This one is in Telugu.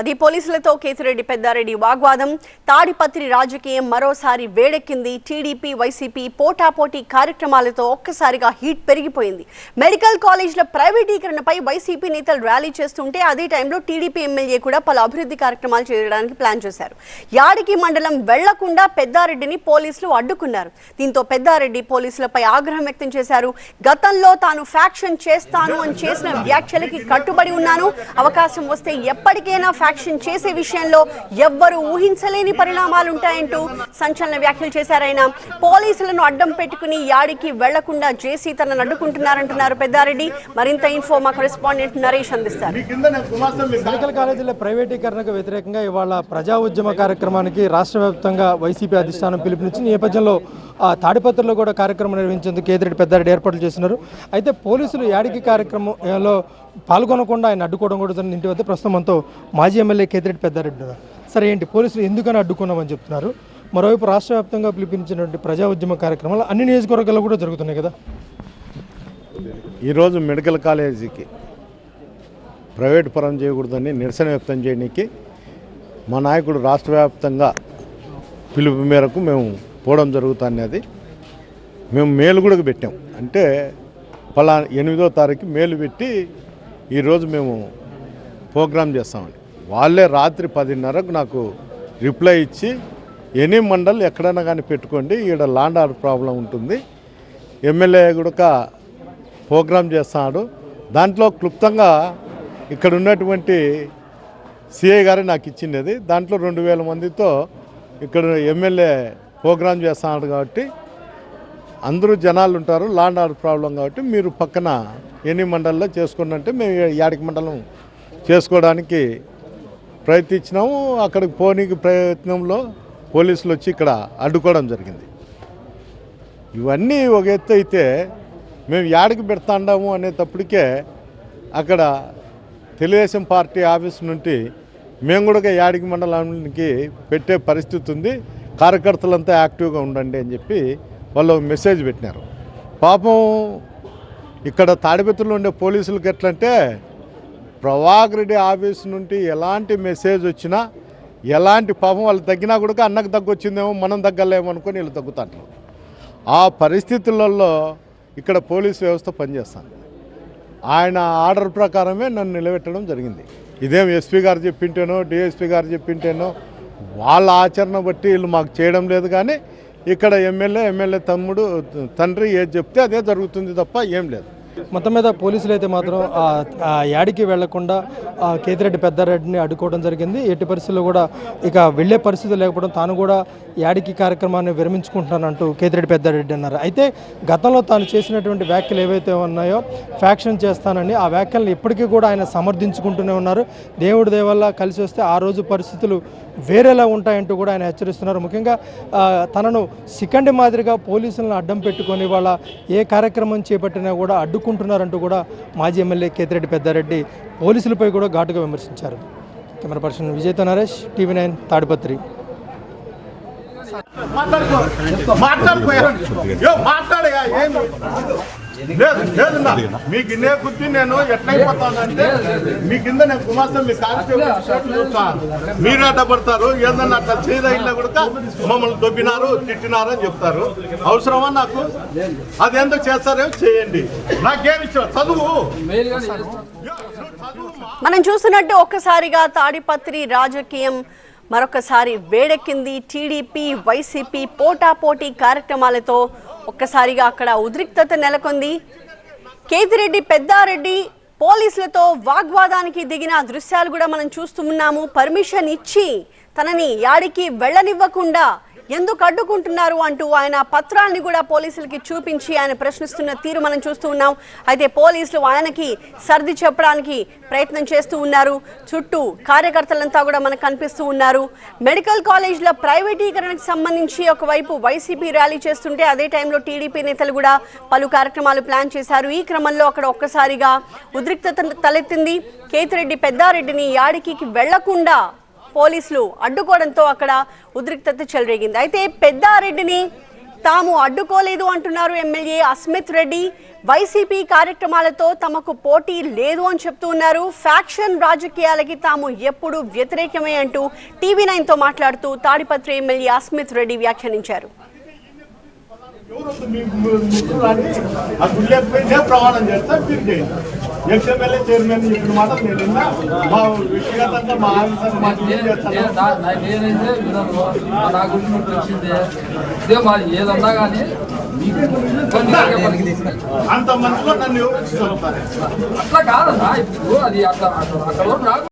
అది పోలీసులతో కేతిరెడ్డి పెద్దారెడ్డి వాగ్వాదం. తాడిపత్రి రాజకీయం మరోసారి వేడెక్కింది. టీడీపీ వైసీపీ పోటాపోటీ కార్యక్రమాలతో ఒక్కసారిగా హీట్ పెరిగిపోయింది. మెడికల్ కాలేజీల ప్రైవేటీకరణపై వైసీపీ నేతలు ర్యాలీ చేస్తుంటే అదే టైంలో టీడీపీ ఎమ్మెల్యే కూడా పలు అభివృద్ధి కార్యక్రమాలు చేయడానికి ప్లాన్ చేశారు. యాడికి మండలం వెళ్ళకుండా పెద్దారెడ్డిని పోలీసులు అడ్డుకున్నారు. దీంతో పెద్దారెడ్డి పోలీసులపై ఆగ్రహం వ్యక్తం చేశారు. గతంలో తాను ఫ్యాక్షన్ చేస్తాను అని చేసిన వ్యాఖ్యలకి కట్టుబడి ఉన్నాను. అవకాశం వస్తే ఎప్పటికైనా ఫ్యాక్షన్ చేసే విషయంలో ఎవ్వరూ ఊహించలేని పరిణామాలు ఉంటాయంటూ సంచలన వ్యాఖ్యలు చేశారాయన పోలీసులను అడ్డం పెట్టుకుని యాడికి వెళ్ళకుండా జేసీ తనను అడ్డుకుంటున్నారంటున్నారు పెద్దారెడ్డి. మరింత ఇన్ఫో మా కరెస్పాండెంట్ నరేష్ అందిస్తారు. మీ కింద నేను గుమాస్తం మీ మెడికల్ కాలేజీల ప్రైవేటీకరణకు వ్యతిరేకంగా ఇవాళ ప్రజా ఉద్యమ కార్యక్రమానికి రాష్ట్ర వ్యాప్తంగా వైసీపీ అధిష్టానం పిలుపునిచ్చిన నేపథ్యంలో ఆ, తాడిపత్రిలో కూడా కార్యక్రమం నిర్వహించేందుకు కేతిరెడ్డి పెద్దారెడ్డి ఏర్పాట్లు చేస్తున్నారు. అయితే పోలీసులు యాడికి కార్యక్రమంలో పాల్గొనకుండా ఆయన అడ్డుకోవడం కూడా జరిగింది. ఇంటి వద్ద ప్రస్తుతం మనతో మాజీ ఎమ్మెల్యే కేతిరెడ్డి పెద్దారెడ్డి ఉన్నారు. సరే ఏంటి? పోలీసులు ఎందుకని అడ్డుకున్నామని చెప్తున్నారు? మరోవైపు రాష్ట్ర వ్యాప్తంగా పిలిపించినటువంటి ప్రజా ఉద్యమ కార్యక్రమాలు అన్ని నియోజకవర్గాల్లో కూడా జరుగుతున్నాయి కదా? ఈరోజు మెడికల్ కాలేజీకి ప్రైవేట్ పరం చేయకూడదని నిరసన వ్యక్తం చేయడానికి మా నాయకుడు రాష్ట్ర వ్యాప్తంగా పిలుపు మేరకు మేము పోవడం జరుగుతున్నది మేము మేలు కూడా పెట్టాం. అంటే పలా ఎనిమిదో తారీఖు మేలు పెట్టి ఈరోజు మేము ప్రోగ్రాం చేస్తామండి. వాళ్ళే రాత్రి పదిన్నరకు నాకు రిప్లై ఇచ్చి ఎనీ మండల్ ఎక్కడైనా కానీ పెట్టుకోండి ఈడ లాండ్ ఆర్డర్ ప్రాబ్లం ఉంటుంది. ఎమ్మెల్యే కూడా ప్రోగ్రాం చేస్తున్నాడు దాంట్లో క్లుప్తంగా ఇక్కడ ఉన్నటువంటి సిఐ గారు నాకు ఇచ్చిండేది. దాంట్లో రెండు వేల మందితో ఇక్కడ ఎమ్మెల్యే ప్రోగ్రాం చేస్తున్నాడు కాబట్టి అందరూ జనాలు ఉంటారు లాండ్ ఆర్డర్ ప్రాబ్లం కాబట్టి మీరు పక్కన ఎన్ని మండల్లో చేసుకోండి అంటే మేము యాడికి మండలం చేసుకోవడానికి ప్రయత్నించినాము. అక్కడికి పోనీకి ప్రయత్నంలో పోలీసులు వచ్చి ఇక్కడ అడ్డుకోవడం జరిగింది. ఇవన్నీ ఒక ఎత్తు అయితే మేము యాడికి పెడతాండాము అనేటప్పటికే అక్కడ తెలుగుదేశం పార్టీ ఆఫీస్ నుండి మేము కూడా యాడికి మండలానికి పెట్టే పరిస్థితి ఉంది. కార్యకర్తలంతా యాక్టివ్గా ఉండండి అని చెప్పి వాళ్ళు మెసేజ్ పెట్టినారు. పాపం ఇక్కడ తాడిపత్రిలో ఉండే పోలీసులకి ఎట్లంటే ప్రభాకర్ రెడ్డి ఆఫీస్ నుండి ఎలాంటి మెసేజ్ వచ్చినా ఎలాంటి పాపం వాళ్ళు తగ్గినా కూడా అన్నకు తగ్గొచ్చిందేమో మనం తగ్గలేమో అనుకొని వీళ్ళు తగ్గుతాంటారు ఆ పరిస్థితులలో ఇక్కడ పోలీస్ వ్యవస్థ పనిచేస్తాను ఆయన ఆర్డర్ ప్రకారమే నన్ను నిలబెట్టడం జరిగింది. ఇదేం ఎస్పీ గారు చెప్పింటేనో డిఎస్పీ గారు చెప్పింటేనో వాళ్ళ ఆచరణ బట్టి వీళ్ళు మాకు చేయడం లేదు కానీ ఇక్కడ ఎమ్మెల్యే ఎమ్మెల్యే తమ్ముడు తండ్రి ఏది చెప్తే అదే జరుగుతుంది తప్ప ఏం లేదు. మొత్తం మీద పోలీసులు అయితే మాత్రం ఆ యాడికి వెళ్ళకుండా కేతిరెడ్డి పెద్దారెడ్డిని అడ్డుకోవడం జరిగింది. ఎట్టి పరిస్థితుల్లో కూడా ఇక వెళ్ళే పరిస్థితి లేకపోవడం తాను కూడా యాడికి కార్యక్రమాన్ని విరమించుకుంటున్నానంటూ కేతిరెడ్డి పెద్దారెడ్డి అన్నారు. అయితే గతంలో తాను చేసినటువంటి వ్యాఖ్యలు ఏవైతే ఉన్నాయో ఫ్యాక్షన్ చేస్తానని ఆ వ్యాఖ్యలను ఇప్పటికీ కూడా ఆయన సమర్థించుకుంటూనే ఉన్నారు. దేవుడి దేవల్ల కలిసి వస్తే ఆ రోజు పరిస్థితులు వేరేలా ఉంటాయంటూ కూడా ఆయన హెచ్చరిస్తున్నారు. ముఖ్యంగా తనను సికండి మాదిరిగా పోలీసులను అడ్డం పెట్టుకొని వాళ్ళ ఏ కార్యక్రమం చేపట్టినా కూడా అడ్డుకుంటున్నారంటూ కూడా మాజీ ఎమ్మెల్యే కేతిరెడ్డి పెద్దారెడ్డి పోలీసులపై కూడా ఘాటుగా విమర్శించారు. కెమెరా పర్సన్ విజయ్తో నరేష్ టీవీ నైన్ తాడిపత్రి. లేదు లేదన్నా మీ గిన్నె గుర్తి నేను ఎట్లయిపోతానంటే మీ కింద నేను గుమాస్తం మీ కాన్స్టేబుల్ మీరు అడ్డపడతారు. ఏదన్నా అట్లా చేయదగినా కూడా మమ్మల్ని దొబ్బినారు తిట్టినారు అని చెప్తారు. అవసరమా నాకు? అదేందో చేస్తారో చేయండి. నాకేమి చదువు. మనం చూస్తున్నట్టు ఒక్కసారిగా తాడిపత్రి రాజకీయం మరొకసారి వేడెక్కింది. టీడీపీ వైసీపీ పోటాపోటీ కార్యక్రమాలతో ఒక్కసారిగా అక్కడ ఉద్రిక్తత నెలకొంది. కేతిరెడ్డి పెద్దారెడ్డి పోలీసులతో వాగ్వాదానికి దిగిన దృశ్యాలు కూడా మనం చూస్తూ ఉన్నాము. పర్మిషన్ ఇచ్చి తనని యాడికి వెళ్ళనివ్వకుండా ఎందుకు అడ్డుకుంటున్నారు అంటూ ఆయన పత్రాన్ని కూడా పోలీసులకి చూపించి ఆయన ప్రశ్నిస్తున్న తీరు మనం చూస్తూ ఉన్నాం. అయితే పోలీసులు ఆయనకి సర్ది చెప్పడానికి ప్రయత్నం చేస్తూ ఉన్నారు. చుట్టూ కార్యకర్తలంతా కూడా మనకు కనిపిస్తూ ఉన్నారు. మెడికల్ కాలేజ్ల ప్రైవేటీకరణకు సంబంధించి ఒకవైపు వైసీపీ ర్యాలీ చేస్తుంటే అదే టైంలో టీడీపీ నేతలు కూడా పలు కార్యక్రమాలు ప్లాన్ చేశారు. ఈ క్రమంలో అక్కడ ఒక్కసారిగా ఉద్రిక్తత తలెత్తింది. కేతిరెడ్డి పెద్దారెడ్డిని యాడికి వెళ్ళకుండా పోలీసులు అడ్డుకోవడంతో అక్కడ ఉద్రిక్తత చెలరేగింది అయితే పెద్దారెడ్డిని తాము అడ్డుకోలేదు అంటున్నారు ఎమ్మెల్యే అస్మిత్ రెడ్డి వైసీపీ కార్యక్రమాలతో తమకు పోటీ లేదు అని చెప్తూ ఉన్నారు ఫ్యాక్షన్ రాజకీయాలకి తాము ఎప్పుడు వ్యతిరేకమే అంటూ టీవీ నైన్తో మాట్లాడుతూ తాడిపత్రి ఎమ్మెల్యే అస్మిత్ రెడ్డి వ్యాఖ్యానించారు ప్రమాణం ఎక్స్ఎమ్మెల్యే చైర్మన్ చెప్పిన మాట నేను మా వ్యక్తిగతంగా మా ఆఫీసర్ నా- నా- నేనైతే వినను. మా నా గురించి తెలిసిందే. ఇదే మరి ఏదన్నా కానీ. అంత మందిలో నన్ను ఎవరు అట్లా కాదన్నా. ఇప్పుడు అది అట్లా అక్కడ